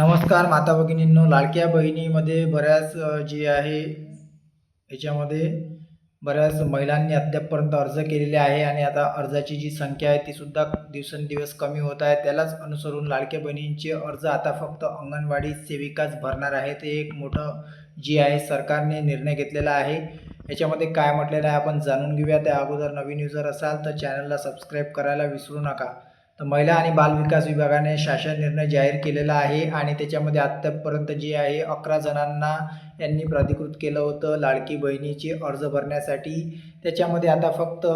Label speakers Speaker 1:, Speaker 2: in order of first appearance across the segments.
Speaker 1: नमस्कार माता भगिनींनो. लाडक्या बहिणीमध्ये बऱ्याच जी आहे याच्यामध्ये बऱ्याच महिलांनी अद्यापपर्यंत अर्ज केलेले आहे आणि आता अर्जाची जी संख्या आहे ती सुद्धा दिवसेंदिवस कमी होत आहे. त्यालाच अनुसरून लाडक्या बहिणींचे अर्ज आता फक्त अंगणवाडी सेविकाच भरणार आहे ते एक मोठं जी आहे सरकारने निर्णय घेतलेला आहे. याच्यामध्ये काय म्हटलेलं आहे आपण जाणून घेऊया. त्या अगोदर नवीन युजर असाल तर चॅनलला सबस्क्राईब करायला विसरू नका. तर महिला आणि बालविकास विभागाने शासन निर्णय जाहीर केलेला आहे आणि त्याच्यामध्ये आत्तापर्यंत जे आहे अकरा जणांना यांनी प्राधिकृत केलं होतं लाडकी बहिणीचे अर्ज भरण्यासाठी. त्याच्यामध्ये आता फक्त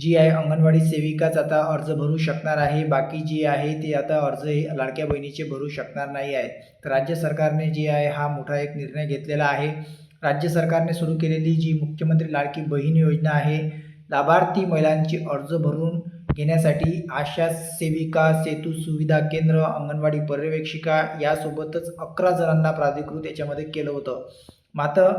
Speaker 1: जी आहे अंगणवाडी सेविकाच आता अर्ज भरू शकणार आहे. बाकी जी आहे ते आता अर्ज हे लाडक्या बहिणीचे भरू शकणार नाही आहे तर राज्य सरकारने जे आहे हा मोठा एक निर्णय घेतलेला आहे. राज्य सरकारने सुरू केलेली जी मुख्यमंत्री लाडकी बहीण योजना आहे लाभार्थी महिलांची अर्ज भरून घेण्यासाठी आशा सेविका सेतू सुविधा केंद्र अंगणवाडी पर्यवेक्षिका यासोबतच अकरा जणांना प्राधिकृत याच्यामध्ये केलं होतं. मात्र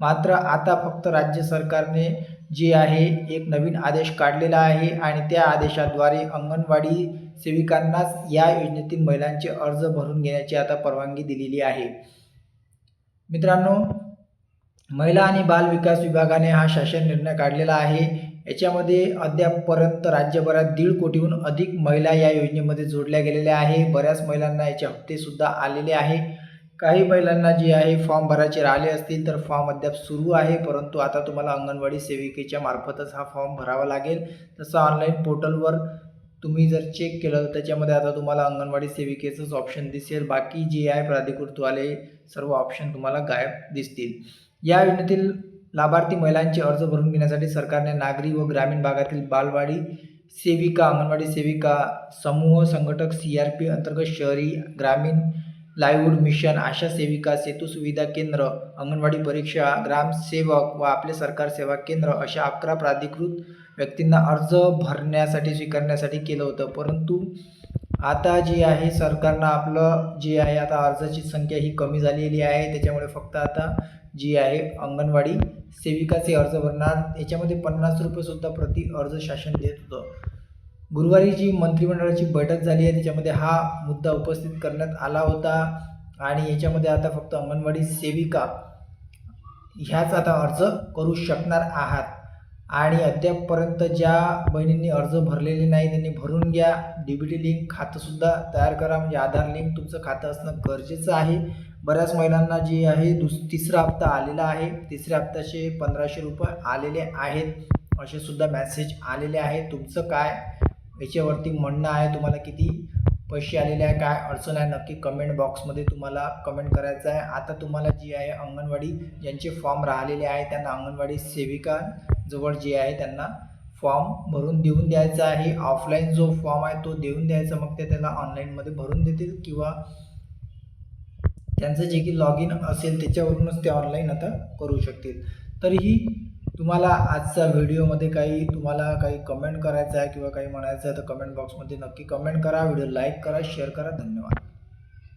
Speaker 1: मात्र आता फक्त राज्य सरकारने जे आहे एक नवीन आदेश काढलेला आहे आणि त्या आदेशाद्वारे अंगणवाडी सेविकांनाच या योजनेतील महिलांचे अर्ज भरून घेण्याची आता परवानगी दिलेली आहे. मित्रांनो महिला आणि बाल विकास विभागाने हा शासन निर्णय काढलेला आहे. याच्यामध्ये अद्यापपर्यंत राज्यभरात दीड कोटीहून अधिक महिला या योजनेमध्ये जोडल्या गेलेल्या आहे. बऱ्याच महिलांना याचे हप्तेसुद्धा आलेले आहे. काही महिलांना जे आहे फॉर्म भरायचे राहिले असतील तर फॉर्म अद्याप सुरू आहे. परंतु आता तुम्हाला अंगणवाडी सेविकेच्या मार्फतच हा फॉर्म भरावा लागेल. तसं ऑनलाईन पोर्टलवर तुम्ही जर चेक केलं तर त्याच्यामध्ये आता तुम्हाला अंगणवाडी सेविकेचंच ऑप्शन दिसेल. बाकी जे आहे प्राधिकृतवाले सर्व ऑप्शन तुम्हाला गायब दिसतील. या योजनेतील लाभार्थी महिलांचे अर्ज भरून घेण्यासाठी सरकारने नागरी व ग्रामीण भागातील बालवाडी सेविका अंगणवाडी सेविका समूह संघटक सी आर पी अंतर्गत शहरी ग्रामीण लाईवूड मिशन आशा सेविका सेतू सुविधा केंद्र अंगणवाडी परीक्षा ग्रामसेवक व आपले सरकार सेवा केंद्र अशा अकरा प्राधिकृत व्यक्तींना अर्ज भरण्यासाठी स्वीकारण्यासाठी केलं होतं. परंतु आता जी आहे सरकारनं आपलं जे आहे आता अर्जाची संख्या ही कमी झालेली आहे. त्याच्यामुळे फक्त आता जी आहे अंगणवाडी सेविकाचे अर्ज भरणार. याच्यामध्ये पन्नास रुपयेसुद्धा प्रति अर्ज शासन देत होतं. गुरुवारी जी मंत्रिमंडळाची बैठक झाली आहे त्याच्यामध्ये हा मुद्दा उपस्थित करण्यात आला होता. आणि याच्यामध्ये आता फक्त अंगणवाडी सेविका ह्याच आता अर्ज करू शकणार आहात. आणि अद्यापपर्यंत ज्या बहिणींनी अर्ज भरलेले नाही त्यांनी भरून घ्या. डी बी टी लिंक खातंसुद्धा तयार करा. म्हणजे आधार लिंक तुमचं खातं असणं गरजेचं आहे. बऱ्याच महिलांना जी आहे दुस तिसरा हप्ता आलेला आहे. तिसऱ्या हप्त्याचे पंधराशे रुपये आलेले आहेत. असे सुद्धा मॅसेज आलेले आहेत तुमचं काय? याच्यावरती म्हणणं आहे. तुम्हाला किती पैसे आलेले आहे? काय अडचण आहे? नक्की कमेंट बॉक्समध्ये तुम्हाला कमेंट करायचं आहे. आता तुम्हाला जी आहे अंगणवाडी ज्यांचे फॉर्म राहिलेले आहे त्यांना अंगणवाडी सेविका जवळ जे आहे त्यांना फॉर्म भरून देऊन द्यायचा आहे. ऑफलाईन जो फॉर्म आहे तो देऊन द्यायचा. मग ते त्याला ऑनलाईनमध्ये भरून देतील किंवा त्यांचं जे की लॉग इन असेल त्याच्यावरूनच ते ऑनलाईन आता करू शकतील. तरीही तुम्हाला आजच्या व्हिडिओमध्ये काही तुम्हाला काही कमेंट करायचं आहे किंवा काही म्हणायचं आहे तर कमेंट बॉक्समध्ये नक्की कमेंट करा. व्हिडिओ लाईक करा शेअर करा. धन्यवाद.